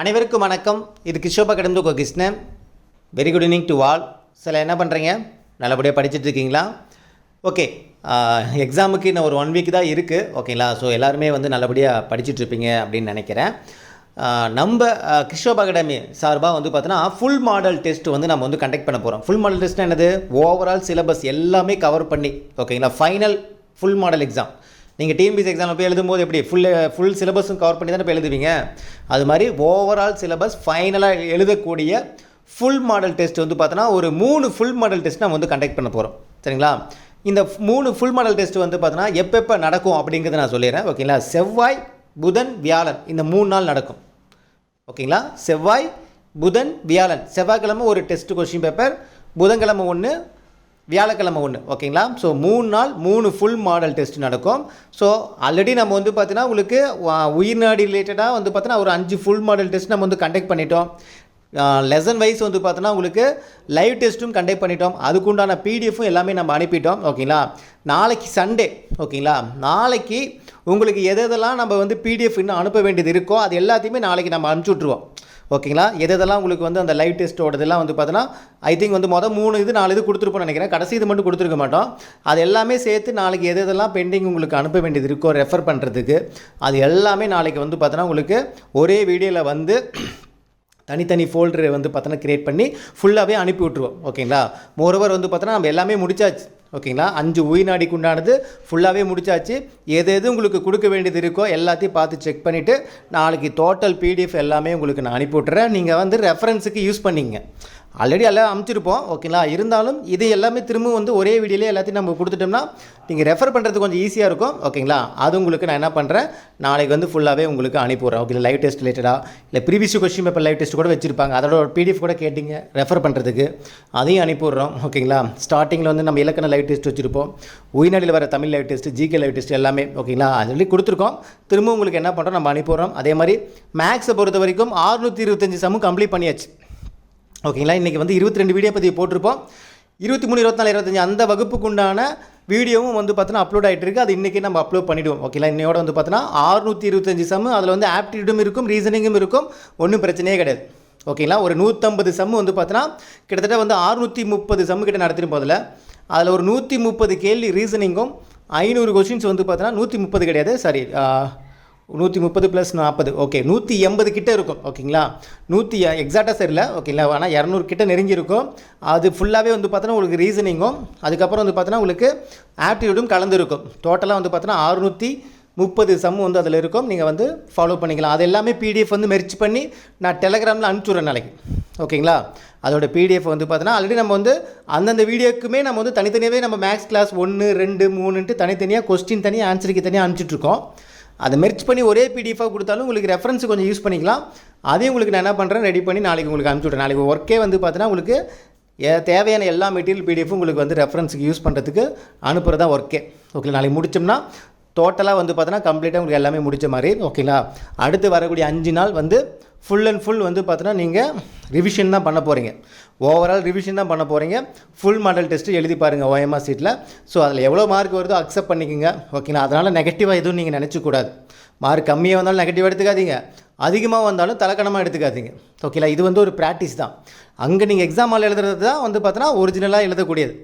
அனைவருக்கும் வணக்கம். இது கிஷோபா கடந்து கோ Krishnan very good evening to all சில என்ன பண்ணுறீங்க நல்லபடியாக படிச்சுட்டு இருக்கீங்களா? ஓகே எக்ஸாமுக்கு இன்னும் ஒரு ஒன் வீக் தான் இருக்குது ஓகேங்களா ஸோ எல்லாருமே வந்து நல்லபடியாக படிச்சுட்டு இருப்பீங்க அப்படின்னு நினைக்கிறேன். நம்ம ஆஹ் கிஷோப் அகாடமி சார்பாக வந்து பார்த்தோன்னா ஃபுல் மாடல் டெஸ்ட் வந்து நம்ம வந்து கண்டக்ட் பண்ண போகிறோம் ஃபுல் மாடல் டெஸ்ட் என்னது? ஓவரால் சிலபஸ் எல்லாமே கவர் பண்ணி ஓகேங்களா ஃபைனல் ஃபுல் மாடல் எக்ஸாம் நீங்கள் டிஎன்பிசி எக்ஸாமில் போய் எழுதும்போது எப்படி? ஃபுல் ஃபுல் சிலபஸும் கவர் பண்ணி தானே போய் எழுதுவீங்க? அது மாதிரி ஓவரால் சிலபஸ் ஃபைனலாக எழுதக்கூடிய ஃபுல் மாடல் டெஸ்ட் வந்து பார்த்தோன்னா ஒரு மூணு ஃபுல் மாடல் டெஸ்ட் நம்ம வந்து கண்டக்ட் பண்ண போகிறோம் சரிங்களா? இந்த மூணு ஃபுல் மாடல் டெஸ்ட் வந்து பார்த்தோன்னா எப்பப்போ நடக்கும் அப்படிங்கிறத நான் சொல்லிடுறேன். ஓகேங்களா செவ்வாய் புதன் வியாழன். இந்த மூணு நாள் நடக்கும். ஓகேங்களா செவ்வாய் புதன் வியாழன். செவ்வாய்க்கிழமை ஒரு டெஸ்ட் கொஸ்டின் பேப்பர் புதன்கிழமை ஒன்று வியாழக்கிழமை ஒன்று ஓகேங்களா? ஸோ மூணு நாள் மூணு ஃபுல் மாடல் டெஸ்ட் நடக்கும். ஸோ ஆல்ரெடி நம்ம வந்து பார்த்தீங்கன்னா உங்களுக்கு உயிர்நாடி ரிலேட்டடாக வந்து பார்த்தீங்கன்னா ஒரு அஞ்சு ஃபுல் மாடல் டெஸ்ட் நம்ம வந்து கண்டக்ட் பண்ணிட்டோம். லெசன் வைஸ் வந்து பார்த்தோன்னா உங்களுக்கு லைவ் டெஸ்ட்டும் கண்டக்ட் பண்ணிட்டோம். அதுக்குண்டான பிடிஎஃப்பும் எல்லாமே நம்ம அனுப்பிட்டோம் ஓகேங்களா? நாளைக்கு சண்டே ஓகேங்களா? நாளைக்கு உங்களுக்கு எது எதெல்லாம் நம்ம வந்து பிடிஎஃப் இன்னும் அனுப்ப வேண்டியது இருக்கோ அது எல்லாத்தையுமே நாளைக்கு நம்ம அனுப்பிச்சி விட்ருவோம் ஓகேங்களா? எது எதெல்லாம் உங்களுக்கு வந்து அந்த லைவ் டெஸ்ட்டோட இதெல்லாம் வந்து பார்த்தோன்னா ஐ திங்க் வந்து மொதல் மூணு இது நாலு இது கொடுத்துருப்போம்னு நினைக்கிறேன். கடைசி இது மட்டும் கொடுத்துருக்க மாட்டோம். அது எல்லாமே சேர்த்து நாளைக்கு எது எதெல்லாம் பெண்டிங் உங்களுக்கு அனுப்ப வேண்டியது இருக்கோ ரெஃபர் பண்ணுறதுக்கு அது எல்லாமே நாளைக்கு வந்து பார்த்தோன்னா உங்களுக்கு ஒரே வீடியோவில் வந்து தனித்தனி ஃபோல்டரை வந்து பார்த்தோன்னா கிரியேட் பண்ணி ஃபுல்லாகவே அனுப்பி விட்ருவோம் ஓகேங்களா? மோரோவர் வந்து பார்த்தோன்னா நம்ம எல்லாமே முடிச்சாச்சு. ஓகேங்களா? அஞ்சு உயிர்நாடிக்கு உண்டானது ஃபுல்லாகவே முடிச்சாச்சு. எது எது உங்களுக்கு கொடுக்க வேண்டியது இருக்கோ எல்லாத்தையும் பார்த்து செக் பண்ணிவிட்டு நாளைக்கு டோட்டல் பிடிஎஃப் எல்லாமே உங்களுக்கு நான் அனுப்பிவிட்டுறேன். நீங்கள் வந்து ரெஃபரன்ஸுக்கு யூஸ் பண்ணிங்க. ஆல்ரெடி எல்லாம் அமுச்சிருப்போம் ஓகேங்களா இருந்தாலும் இது எல்லாமே திரும்ப வந்து ஒரே வீடியோலே எல்லாத்தையும் நம்ம கொடுத்துட்டோம்னா நீங்கள் ரெஃபர் பண்ணுறது கொஞ்சம் ஈஸியாக இருக்கும் ஓகேங்களா அது உங்களுக்கு நான் என்ன பண்ணுறேன் நாளைக்கு வந்து ஃபுல்லாகவே உங்களுக்கு அனுப்பிவிட்றேன் ஓகே லைவ் டெஸ்ட் ரிலேட்டடாக இல்லை previous question paper live test கூட வச்சுருப்பாங்க அதோட ஒரு பிடிஎஃப் கூட கேட்டிங்க ரெஃபர் பண்ணுறதுக்கு அதையும் அனுப்பிவிட்றோம் ஓகேங்களா ஸ்டார்டிங்கில் வந்து நம்ம இலக்கண லைவ் டெஸ்ட் வச்சுருப்போம் உயிர்நாடியில் வர Tamil live test GK live test எல்லாமே ஓகேங்களா ஆல்ரெடி கொடுத்துருக்கோம். திரும்ப உங்களுக்கு என்ன பண்ணுறோம் நம்ம அனுப்பிவிட்றோம். அதே மாதிரி மேக்ஸை பொறுத்த வரைக்கும் 625 இருபத்தஞ்சி சமம் கம்ப்ளீட் பண்ணியாச்சு. ஓகேங்களா? இன்றைக்கி வந்து இருபத்தி ரெண்டு வீடியோ பற்றி போட்டிருப்போம். இருபத்தி மூணு இருபத்தி நாலு இருபத்தஞ்சி அந்த வகுப்புக்குண்டான வீடியோவும் வந்து பார்த்தோன்னா அப்லோட் ஆகிட்டு இருக்கு அது இன்றைக்கி நம்ம அப்லோட் பண்ணிவிடுவோம் ஓகேங்களா? இன்னையோட வந்து பார்த்தோன்னா அறுநூற்றி இருபத்தஞ்சி சம்மு அதில் வந்து ஆப்டிடியூடும் இருக்கும் ரீசனிங்கும் இருக்கும். ஒன்றும் பிரச்சனையே கிடையாது. ஓகேங்களா? ஒரு நூற்றம்பது சம்மு வந்து பார்த்தோன்னா கிட்டத்தட்ட வந்து அறுநூற்றி முப்பது சம்மு கிட்ட நடத்திருப்போம் போதில் அதில் ஒரு நூற்றி முப்பது கேள்வி ரீசனிங்கும் ஐநூறு கொஷின்ஸ் வந்து பார்த்தோன்னா நூற்றி முப்பது கிடையாது. சாரி நூற்றி முப்பது ப்ளஸ் நாற்பது ஓகே நூற்றி எண்பது கிட்டே இருக்கும். ஓகேங்களா நூற்றி எக்ஸாக்டாக சரியில்லை. ஓகேங்களா ஆனால் இரநூறு கிட்ட நெருங்கி இருக்கும் அது ஃபுல்லாகவே வந்து பார்த்தோன்னா உங்களுக்கு ரீசனிங்கும் அதுக்கப்புறம் வந்து பார்த்தோன்னா உங்களுக்கு ஆப்டிடியூடும் கலந்துருக்கும். டோட்டலாக வந்து பார்த்தோன்னா அறுநூற்றி முப்பது சம் வந்து அதில் இருக்கும். நீங்கள் வந்து ஃபாலோ பண்ணிக்கலாம். அது எல்லாமே பிடிஎஃப் வந்து மெர்ச் பண்ணி நான் டெலகிராமில் அனுப்பிச்சுட்றேன் நாளைக்கு. ஓகேங்களா அதோட பிடிஎஃப் வந்து பார்த்தோன்னா ஆல்ரெடி நம்ம வந்து அந்தந்த வீடியோக்குமே நம்ம வந்து தனித்தனியாகவே நம்ம மேக்ஸ் கிளாஸ் ஒன்று ரெண்டு மூணுன்ட்டு தனித்தனியாக கொஸ்டின் தனியாக ஆன்சருக்கு தனியாக அனுப்பிச்சிட்ருக்கோம் அதை மெர்ச் பண்ணி ஒரே பிடிஎஃபாக கொடுத்தாலும் உங்களுக்கு ரெஃபரன்ஸ் கொஞ்சம் யூஸ் பண்ணிக்கலாம். அதையும் உங்களுக்கு நான் என்ன பண்ணுறேன் ரெடி பண்ணி நாளைக்கு உங்களுக்கு அனுப்பிச்சி விட்றேன் நாளைக்கு ஒர்க்கே வந்து பார்த்தீங்கன்னா உங்களுக்கு ஏ- தேவையான எல்லா மெட்டீரியல் பிடிஎஃப்பும் உங்களுக்கு வந்து ரெஃபரன்ஸுக்கு யூஸ் பண்ணுறதுக்கு அனுப்புகிறதா ஒர்க்கே ஓகே நாளைக்கு முடிச்சோம்னா டோட்டலாக வந்து பார்த்தோன்னா கம்ப்ளீட்டாக உங்களுக்கு எல்லாமே முடிச்ச மாதிரி ஓகேங்களா அடுத்து வரக்கூடிய அஞ்சு நாள் வந்து ஃபுல் அண்ட் ஃபுல் வந்து பார்த்தோன்னா நீங்கள் ரிவிஷன் தான் பண்ண போகிறீங்க ஓவரால் ரிவிஷன் தான் பண்ண போகிறீங்க ஃபுல் மாடல் டெஸ்ட்டு எழுதி பாருங்கள் ஓஎம்ஆர் சீட்டில் ஸோ அதில் எவ்வளோ மார்க் வருதோ அக்செப்ட் பண்ணிக்கோங்க. ஓகேங்களா அதனால் நெகட்டிவாக எதுவும் நீங்கள் நினச்சிக்கூடாது மார்க் கம்மியாக வந்தாலும் நெகட்டிவாக எடுத்துக்காதீங்க. அதிகமாக வந்தாலும் தலக்கணமாக எடுத்துக்காதீங்க. ஓகேங்களா இது வந்து ஒரு ப்ராக்டிஸ் தான். அங்கே நீங்கள் எக்ஸாம் ஹால் எழுதுறது தான் வந்து பார்த்தோன்னா ஒரிஜினலாக எழுதக்கூடியது.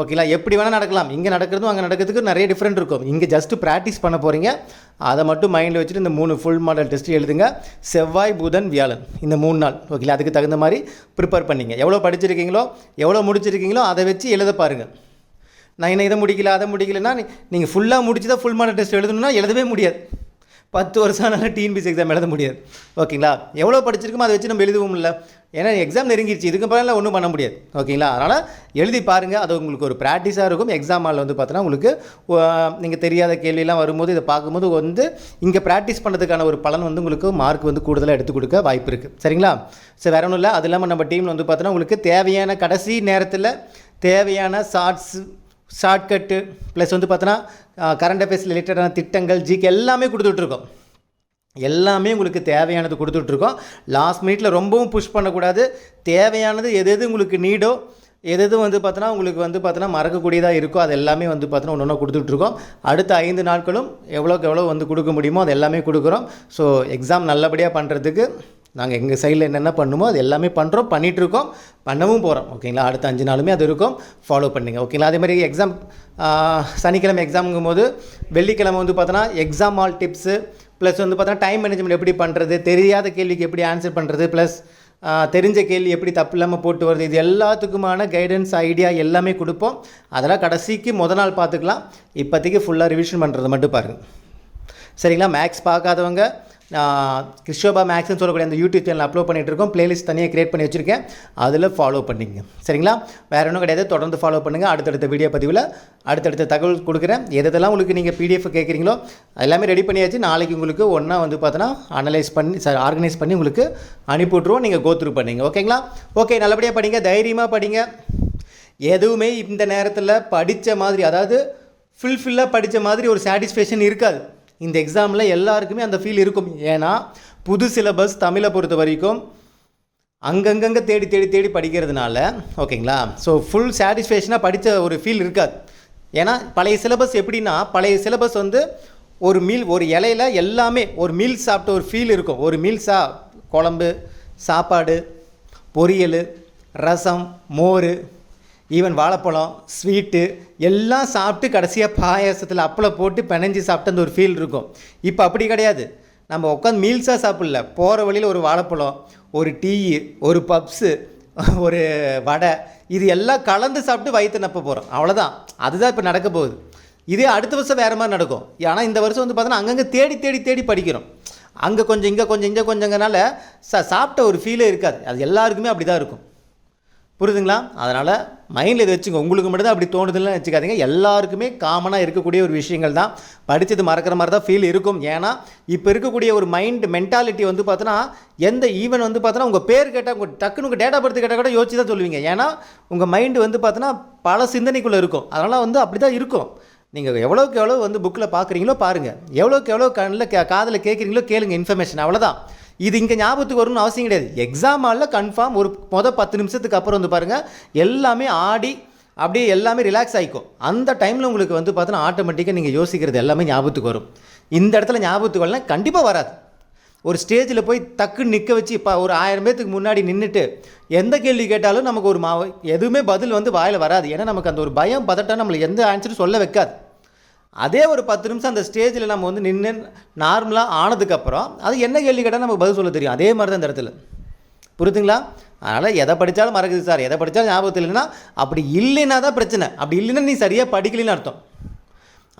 ஓகேங்களா எப்படி வேணால் நடக்கலாம். இங்கே நடக்கிறதும் அங்கே நடக்கிறதுக்கு நிறைய டிஃப்ரெண்ட் இருக்கும். இங்கே ஜஸ்ட்டு ப்ராக்டிஸ் பண்ண போகிறீங்க அதை மட்டும் மைண்டில் வச்சுட்டு இந்த மூணு ஃபுல் மாடல் டெஸ்ட் எழுதுங்க. செவ்வாய் புதன் வியாழன். இந்த மூணு நாள். ஓகேங்களா அதுக்கு தகுந்த மாதிரி ப்ரிப்பேர் பண்ணிங்க. எவ்வளோ படிச்சிருக்கீங்களோ எவ்வளோ முடிச்சிருக்கீங்களோ அதை வச்சு எழுத பாருங்கள் நான் என்ன இதை முடிக்கல அதை முடிக்கலன்னா நீங்கள் ஃபுல்லாக முடிச்சு தான் ஃபுல் மாடல் டெஸ்ட் எழுதணும்னா எழுதவே முடியாது. பத்து வருஷம் ஆனாலும் டிஎன்பிசி எக்ஸாம் எழுத முடியாது. ஓகேங்களா எவ்வளோ படிச்சிருக்கோமோ அதை வச்சு நம்ம எழுதுவோம்ல ஏன்னா எக்ஸாம் நெருங்கிடுச்சு இதுக்கு பிறகு ஒன்றும் பண்ண முடியாது. ஓகேங்களா அதனால் எழுதி பாருங்கள் அது உங்களுக்கு ஒரு ப்ராக்டிஸாக இருக்கும். எக்ஸாம் ஹாலில் வந்து பார்த்தோன்னா உங்களுக்கு நீங்கள் தெரியாத கேள்வியெல்லாம் வரும்போது இதை பார்க்கும்போது வந்து இங்கே ப்ராக்டிஸ் பண்ணுறதுக்கான ஒரு பலன் வந்து உங்களுக்கு மார்க் வந்து கூடுதலாக எடுத்து கொடுக்க வாய்ப்பு இருக்குது சரிங்களா? சரி வேற ஒன்றும் இல்லை. அது இல்லாமல் நம்ம டீமில் வந்து பார்த்தோன்னா உங்களுக்கு தேவையான கடைசி நேரத்தில் தேவையான ஷார்ட்ஸ் ஷார்ட்கட்டு ப்ளஸ் வந்து பார்த்தோன்னா கரண்ட் அஃபேர்ஸ் ரிலேட்டடான திட்டங்கள் ஜிகே எல்லாமே கொடுத்துட்ருக்கோம். எல்லாமே உங்களுக்கு தேவையானது கொடுத்துட்ருக்கோம். லாஸ்ட் மினிட்ல ரொம்பவும் புஷ் பண்ணக்கூடாது. தேவையானது எது எது உங்களுக்கு நீடோ எது எது வந்து பார்த்தோன்னா உங்களுக்கு வந்து பார்த்தோன்னா மறக்கக்கூடியதாக இருக்கோ அது எல்லாமே வந்து பார்த்தோன்னா ஒன்று ஒன்றா கொடுத்துட்ருக்கோம். அடுத்த ஐந்து நாட்களும் எவ்வளோக்கு எவ்வளோ வந்து கொடுக்க முடியுமோ அது எல்லாமே கொடுக்குறோம். ஸோ எக்ஸாம் நல்லபடியாக பண்ணுறதுக்கு நாங்கள் எங்கள் சைடில் என்னென்ன பண்ணுமோ அது எல்லாமே பண்ணுறோம் பண்ணிகிட்ருக்கோம் பண்ணவும் போகிறோம் ஓகேங்களா அடுத்த அஞ்சு நாளுமே அது இருக்கும். ஃபாலோ பண்ணுங்க. ஓகேங்களா அதே மாதிரி எக்ஸாம் சனிக்கிழமை எக்ஸாமுங்கும் போது வெள்ளிக்கிழமை வந்து பார்த்தோன்னா எக்ஸாம் ஆல் டிப்ஸு ப்ளஸ் வந்து பார்த்தோன்னா டைம் மேனேஜ்மெண்ட் எப்படி பண்ணுறது தெரியாத கேள்விக்கு எப்படி ஆன்சர் பண்ணுறது ப்ளஸ் தெரிஞ்ச கேள்வி எப்படி தப்பு இல்லாமல் போட்டு வருது இது எல்லாத்துக்குமான கைடன்ஸ் ஐடியா எல்லாமே கொடுப்போம். அதெல்லாம் கடைசிக்கு முத நாள் பார்த்துக்கலாம் இப்போதைக்கு ஃபுல்லாக ரிவிஷன் பண்ணுறது மட்டும் பாருங்கள் சரிங்களா? மேக்ஸ் பார்க்காதவங்க கிறிஸ்டோபா மேக்ஸ்னு சொல்லக்கூடிய அந்த யூடியூப் சேனல் அப்லோட் பண்ணிகிட்டு இருக்கோம் ப்ளேலிஸ்ட் தனியாக கிரியேட் பண்ணி வச்சுருக்கேன். அதில் ஃபாலோ பண்ணிங்க. சரிங்களா? வேறு ஒன்றும் கிடையாது. தொடர்ந்து ஃபாலோ பண்ணுங்கள் அடுத்தடுத்த வீடியோ பதிவில் அடுத்தடுத்த தகவல் கொடுக்குறேன். எதெல்லாம் உங்களுக்கு நீங்கள் பிடிஎஃப் கேட்குறீங்களோ எல்லாமே ரெடி பண்ணியாச்சு. நாளைக்கு உங்களுக்கு ஒன்றா வந்து பார்த்தோன்னா அனலைஸ் பண்ணி சார் ஆர்கனைஸ் பண்ணி உங்களுக்கு அனுப்பி விட்ருவோம் நீங்கள் கோத்ரூ பண்ணிங்க. ஓகேங்களா ஓகே நல்லபடியாக படிங்க. தைரியமாக படிங்க. எதுவுமே இந்த நேரத்தில் படித்த மாதிரி அதாவது ஃபுல்ஃபில்லாக படித்த மாதிரி ஒரு சாட்டிஸ்ஃபேக்ஷன் இருக்காது. இந்த எக்ஸாமில் எல்லாருக்குமே அந்த ஃபீல் இருக்கும். ஏன்னா புது சிலபஸ் தமிழை பொறுத்த வரைக்கும் அங்கங்கங்கே தேடி தேடி தேடி படிக்கிறதுனால ஓகேங்களா? ஸோ ஃபுல் சாட்டிஸ்ஃபேக்ஷனாக படித்த ஒரு ஃபீல் இருக்காது. ஏன்னா பழைய சிலபஸ் எப்படின்னா பழைய சிலபஸ் வந்து ஒரு மீல் ஒரு இலையில எல்லாமே ஒரு மீல் சாப்பிட்ட ஒரு ஃபீல் இருக்கும். ஒரு மீல்ஸாக குழம்பு சாப்பாடு பொரியல் ரசம் மோர் ஈவன் வாழைப்பழம் ஸ்வீட்டு எல்லாம் சாப்பிட்டு கடைசியாக பாயாசத்தில் அப்பளம் போட்டு பிணைஞ்சு சாப்பிட்டு அந்த ஒரு ஃபீல் இருக்கும். இப்போ அப்படி கிடையாது. நம்ம உட்காந்து மீல்ஸாக சாப்பிடல. போகிற வழியில் ஒரு வாழைப்பழம் ஒரு டீ ஒரு பப்ஸு ஒரு வடை இது எல்லாம் கலந்து சாப்பிட்டு வயிற்று நப்ப போகிறோம் அவ்வளோதான் அதுதான் இப்போ நடக்க போகுது. இதே அடுத்த வருஷம் வேறு மாதிரி நடக்கும். ஆனால் இந்த வருஷம் வந்து பார்த்தோன்னா அங்கங்கே தேடி தேடி தேடி படிக்கிறோம். அங்கே கொஞ்சம் இங்கே கொஞ்சம் இங்கே கொஞ்சங்கனால ச சாப்பிட்ட ஒரு ஃபீலே இருக்காது. அது எல்லாருக்குமே அப்படி தான் இருக்கும். புரியுதுங்களா? அதனால் மைண்டில் இதை வச்சுங்க உங்களுக்கு மட்டும் தான் அப்படி தோணுதுன்னு வச்சுக்காதீங்க எல்லாருக்குமே காமனாக இருக்கக்கூடிய ஒரு விஷயங்கள் தான். படித்தது மறக்கிற மாதிரி தான் ஃபீல் இருக்கும். ஏன்னா இப்போ இருக்கக்கூடிய ஒரு மைண்ட் மென்டாலிட்டி வந்து பார்த்தோன்னா எந்த ஈவன் வந்து பார்த்தோன்னா உங்கள் பேர் கேட்டால் உங்கள் டக்குன்னு உங்கள் டேட்டா பர்த் கேட்டால் கூட யோசிச்சு தான் சொல்லுவீங்க. ஏன்னா உங்கள் மைண்டு வந்து பார்த்தோன்னா பல சிந்தனைக்குள்ளே இருக்கும். அதனால் வந்து அப்படி தான் இருக்கும். நீங்கள் எவ்வளோக்கு எவ்வளோ வந்து புக்கில் பார்க்குறீங்களோ பாருங்கள் எவ்வளோக்கு எவ்வளோ கண்ணில் கே காதில் கேட்குறீங்களோ கேளுங்க. இன்ஃபர்மேஷன் அவ்வளோதான் இது இங்கே ஞாபகத்துக்கு வரும்னு அவசியம் கிடையாது. எக்ஸாம் ஹாலில் கன்ஃபார்ம் ஒரு மொதல் பத்து நிமிஷத்துக்கு அப்புறம் வந்து பாருங்கள் எல்லாமே ஆடி அப்படியே எல்லாமே ரிலாக்ஸ் ஆகிக்கும் அந்த டைமில் உங்களுக்கு வந்து பார்த்தோன்னா ஆட்டோமேட்டிக்காக நீங்கள் யோசிக்கிறது எல்லாமே ஞாபகத்துக்கு வரும். இந்த இடத்துல ஞாபகத்துக்கு வரலாம் கண்டிப்பாக வராது. ஒரு ஸ்டேஜில் போய் டக்குன்னு நிற்க வச்சு இப்போ ஒரு ஆயிரம் பேத்துக்கு முன்னாடி நின்றுட்டு எந்த கேள்வி கேட்டாலும் நமக்கு ஒரு மா எதுவுமே பதில் வந்து வாயில் வராது. ஏன்னா நமக்கு அந்த ஒரு பயம் பதட்டம் நம்மளை எந்த ஆன்சரும் சொல்ல வைக்காது. அதே ஒரு பத்து நிமிஷம் அந்த ஸ்டேஜில் நம்ம வந்து நின்று நார்மலாக ஆனதுக்கப்புறம் அது என்ன கேள்வி கேட்டால் நமக்கு பதில் சொல்ல தெரியும். அதே மாதிரி தான் இந்த இடத்துல. புரியுதுங்களா? அதனால் எதை படித்தாலும் மறக்குது சார். எதை படித்தாலும் ஞாபகத்தில் இல்லைன்னா அப்படி இல்லைன்னா தான் பிரச்சனை. அப்படி இல்லைன்னா நீ சரியாக படிக்கலைன்னு அர்த்தம்.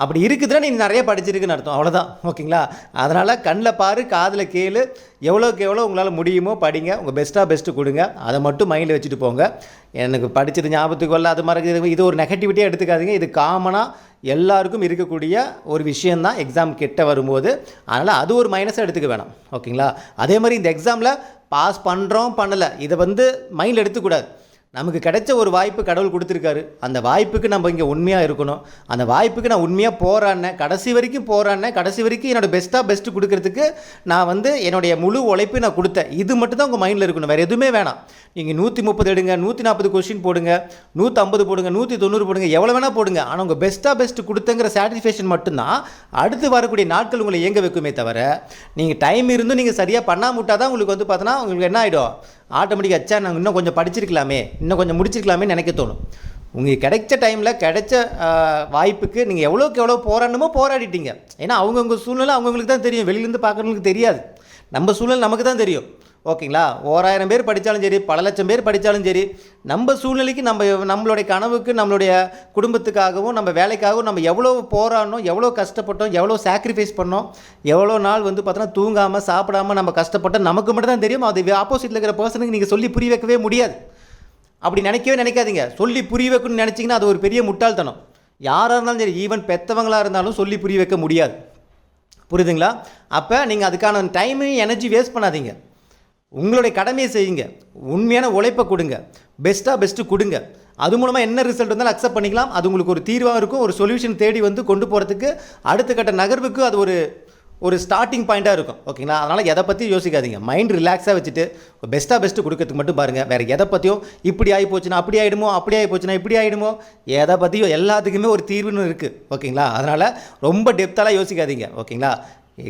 அப்படி இருக்குதுன்னா நீ நிறைய படிச்சிருக்குன்னு அர்த்தம். அவ்வளோதான் ஓகேங்களா? அதனால் கண்ணில் பாரு காதில் கேளு. எவ்வளோக்கு எவ்வளோ உங்களால் முடியுமோ படிங்க. உங்கள் பெஸ்ட்டாக பெஸ்ட்டு கொடுங்க. அதை மட்டும் மைண்டில் வச்சுட்டு போங்க. எனக்கு படித்தது ஞாபகத்துக்கு வரல அது மறக்குது. இது ஒரு நெகட்டிவிட்டியாக எடுத்துக்காதீங்க. இது காமனாக எல்லாருக்கும் இருக்கக்கூடிய ஒரு விஷயந்தான் எக்ஸாம் கிட்ட வரும்போது. அதனால் அது ஒரு மைனஸாக எடுத்துக்க வேணாம். ஓகேங்களா அதே மாதிரி இந்த எக்ஸாமில் பாஸ் பண்ணுறோம் பண்ணலை. இதை வந்து மைண்டில் எடுத்துக்கூடாது. நமக்கு கிடைச்ச ஒரு வாய்ப்பு கடவுள் கொடுத்துருக்காரு. அந்த வாய்ப்புக்கு நம்ம இங்கே உண்மையாக இருக்கணும். அந்த வாய்ப்புக்கு நான் உண்மையாக போராடினேன். கடைசி வரைக்கும் போராடினேன். கடைசி வரைக்கும் என்னோட பெஸ்ட்டாக பெஸ்ட்டு கொடுக்கறதுக்கு நான் வந்து என்னுடைய முழு உழைப்பு நான் கொடுத்தேன். இது மட்டும் தான் உங்கள் மைண்டில் இருக்கணும். வேறு எதுவுமே வேணாம். நீங்கள் நூற்றி முப்பது எடுங்க நூற்றி நாற்பது கொஸ்டின் போடுங்க நூற்றம்பது போடுங்க நூற்றி தொண்ணூறு போடுங்க எவ்வளோ வேணால் போடுங்க. ஆனால் உங்கள் பெஸ்ட்டாக பெஸ்ட்டு கொடுத்தங்கிற சாட்டிஸ்ஃபேக்ஷன் மட்டும்தான் அடுத்து வரக்கூடிய நாட்கள் உங்களை இயங்க வைக்குமே தவிர நீங்கள் டைம் இருந்தும் நீங்கள் சரியாக பண்ணாமட்டா தான் உங்களுக்கு வந்து பார்த்தோன்னா உங்களுக்கு என்ன ஆகிடும் ஆட்டோமேட்டிக்காக அச்சா நாங்கள் இன்னும் கொஞ்சம் படிச்சிருக்கலாமே இன்னும் கொஞ்சம் முடிச்சிருக்கலாமே நினைக்க தோணும். உங்களுக்கு கிடைச்ச டைமில் கிடைச்ச வாய்ப்புக்கு நீங்கள் எவ்வளோக்கு எவ்வளோ போராடணுமோ போராடிட்டீங்க. ஏன்னா அவங்கவுங்க சூழ்நிலை அவங்கவுங்களுக்கு தான் தெரியும். வெளியிலேருந்து பார்க்குறவங்களுக்கு தெரியாது. நம்ம சூழ்நிலை நமக்கு தான் தெரியும். ஓகேங்களா? ஓராயிரம் பேர் படித்தாலும் சரி பல லட்சம் பேர் படித்தாலும் சரி நம்ம சூழ்நிலைக்கு நம்ம நம்மளுடைய கனவுக்கு நம்மளுடைய குடும்பத்துக்காகவும் நம்ம வேலைக்காகவும் நம்ம எவ்வளோ போராடணும் எவ்வளோ கஷ்டப்பட்டோம் எவ்வளோ சாக்ரிஃபைஸ் பண்ணோம் எவ்வளோ நாள் வந்து பார்த்தோன்னா தூங்காமல் சாப்பிடாம நம்ம கஷ்டப்பட்டோம் நமக்கு மட்டும் தான் தெரியும். அது ஆப்போசிட்டில் இருக்கிற பர்சனுக்கு நீங்கள் சொல்லி புரிய வைக்கவே முடியாது. அப்படி நினைக்கவே நினைக்காதீங்க. சொல்லி புரிய வைக்கணும்னு நினச்சிங்கன்னா அது ஒரு பெரிய முட்டாள்தனம். யாராக இருந்தாலும் சரி ஈவன் பெற்றவங்களாக இருந்தாலும் சொல்லி புரிய வைக்க முடியாது. புரியுதுங்களா? அப்போ நீங்கள் அதுக்கான டைமையும் எனர்ஜி வேஸ்ட் பண்ணாதீங்க. உங்களுடைய கடமையை செய்யுங்க. உண்மையான உழைப்பை கொடுங்க. பெஸ்ட்டாக பெஸ்ட்டு கொடுங்க. அது மூலமாக என்ன ரிசல்ட் வந்தாலும் அக்செப்ட் பண்ணிக்கலாம். அது உங்களுக்கு ஒரு தீர்வாக இருக்கும். ஒரு சொல்யூஷன் தேடி வந்து கொண்டு போகிறதுக்கு அடுத்த கட்ட நகர்வுக்கு அது ஒரு ஒரு ஸ்டார்டிங் பாயிண்ட்டாக இருக்கும். ஓகேங்களா அதனால் எதை பற்றி யோசிக்காதீங்க. மைண்ட் ரிலாக்ஸாக வச்சுட்டு பெஸ்ட்டாக பெஸ்ட்டு கொடுக்கறதுக்கு மட்டும் பாருங்கள் வேறு எதை பற்றியும் இப்படி ஆகி போச்சுன்னா அப்படி ஆகிடுமோ அப்படி ஆகி போச்சுன்னா இப்படி ஆகிடுமோ எதை பற்றியும் எல்லாத்துக்குமே ஒரு தீர்வுன்னு இருக்குது ஓகேங்களா அதனால் ரொம்ப டெப்த்தாலாம் யோசிக்காதீங்க. ஓகேங்களா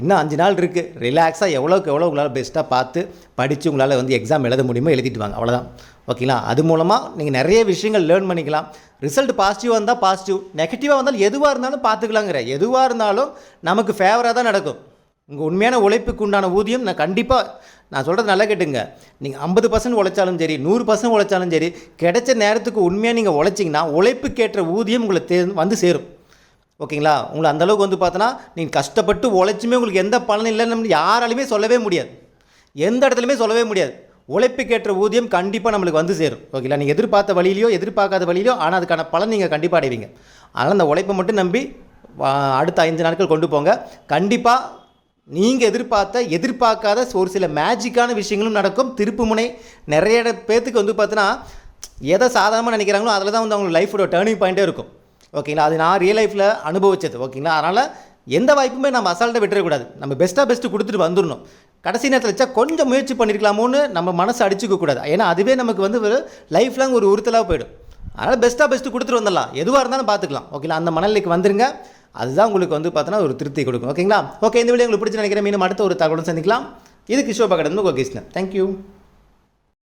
இன்னும் அஞ்சு நாள் இருக்குது ரிலாக்ஸாக எவ்வளோக்கு எவ்வளோ உங்களால் பெஸ்ட்டாக பார்த்து படித்து உங்களால் வந்து எக்ஸாம் எழுத முடியுமோ எழுதிட்டு வாங்க. அவ்வளோதான் ஓகேங்களா அது மூலமாக நீங்கள் நிறைய விஷயங்கள் லேர்ன் பண்ணிக்கலாம். ரிசல்ட் பாசிட்டிவாக இருந்தால் பாசிட்டிவ் நெகட்டிவாக வந்தாலும் எதுவாக இருந்தாலும் பார்த்துக்கலாங்கிற எதுவாக இருந்தாலும் நமக்கு ஃபேவராக தான் நடக்கும். உங்கள் உண்மையான உழைப்புக்கு உண்டான ஊதியம் நான் கண்டிப்பாக நான் சொல்கிறது நல்லா கேட்டுங்க. நீங்கள் ஐம்பது பர்சன்ட் உழைச்சாலும் சரி நூறு பர்சன்ட் உழைச்சாலும் சரி கிடைச்ச நேரத்துக்கு உண்மையாக நீங்கள் உழைச்சிங்கன்னா உழைப்புக்கேற்ற ஊதியம் உங்களை தே வந்து சேரும். ஓகேங்களா? உங்களை அந்தளவுக்கு வந்து பார்த்தோன்னா நீங்கள் கஷ்டப்பட்டு உழைச்சுமே உங்களுக்கு எந்த பலன் இல்லைன்னு யாராலையுமே சொல்லவே முடியாது. எந்த இடத்துலையுமே சொல்லவே முடியாது. உழைப்புக்கேற்ற ஊதியம் கண்டிப்பாக நம்மளுக்கு வந்து சேரும். ஓகேங்களா? நீங்கள் எதிர்பார்த்த வழியிலையோ எதிர்பார்க்காத வழியிலையோ ஆனால் அதுக்கான பலன் நீங்கள் கண்டிப்பாக அடைவீங்க. அதனால் அந்த உழைப்பை மட்டும் நம்பி அடுத்த ஐந்து நாட்கள் கொண்டு போங்க. கண்டிப்பாக நீங்கள் எதிர்பார்த்த எதிர்பார்க்காத ஒரு சில மேஜிக்கான விஷயங்களும் நடக்கும். திருப்புமுனை நிறைய இட- பேர்த்துக்கு வந்து பார்த்தீங்கன்னா எதை சாதாரணமாக நினைக்கிறாங்களோ அதில் தான் வந்து அவங்க லைஃபோட டேர்னிங் பாயிண்ட்டே இருக்கும். ஓகேங்களா? அது நான் ரியல் லைஃப்பில் அனுபவிச்சது ஓகேங்களா? அதனால் எந்த வாய்ப்புமே நம்ம அசால்ட்டாக விட்டுறக்கூடாது. நம்ம பெஸ்ட்டாக பெஸ்ட்டு கொடுத்துட்டு வந்துடணும் கடைசி நேரத்தில் வச்சா கொஞ்சம் முயற்சி பண்ணியிருக்கலாமோன்னு நம்ம மனசு அடிச்சுக்க கூடாது. ஏன்னா அதுவே நமக்கு வந்து ஒரு லைஃப் லாங் ஒரு உறுத்தலாக போயிடும். அதனால் பெஸ்ட்டாக பெஸ்ட்டு கொடுத்துட்டு வந்துடலாம் எதுவாக இருந்தாலும் பார்த்துக்கலாம். ஓகேங்களா? அந்த மனநிலைக்கு வந்துருங்க. அதுதான் உங்களுக்கு வந்து பார்த்தோன்னா ஒரு திருப்தி கொடுக்கும். ஓகேங்களா? ஓகே இந்த வீடியோ உங்களுக்கு பிடிச்சி நினைக்கிறேன். மீண்டும் அடுத்த ஒரு தகவலும் சந்திக்கலாம். இது கிஷோபா கடந்து கோகிருஷ்ணன் தேங்க்யூ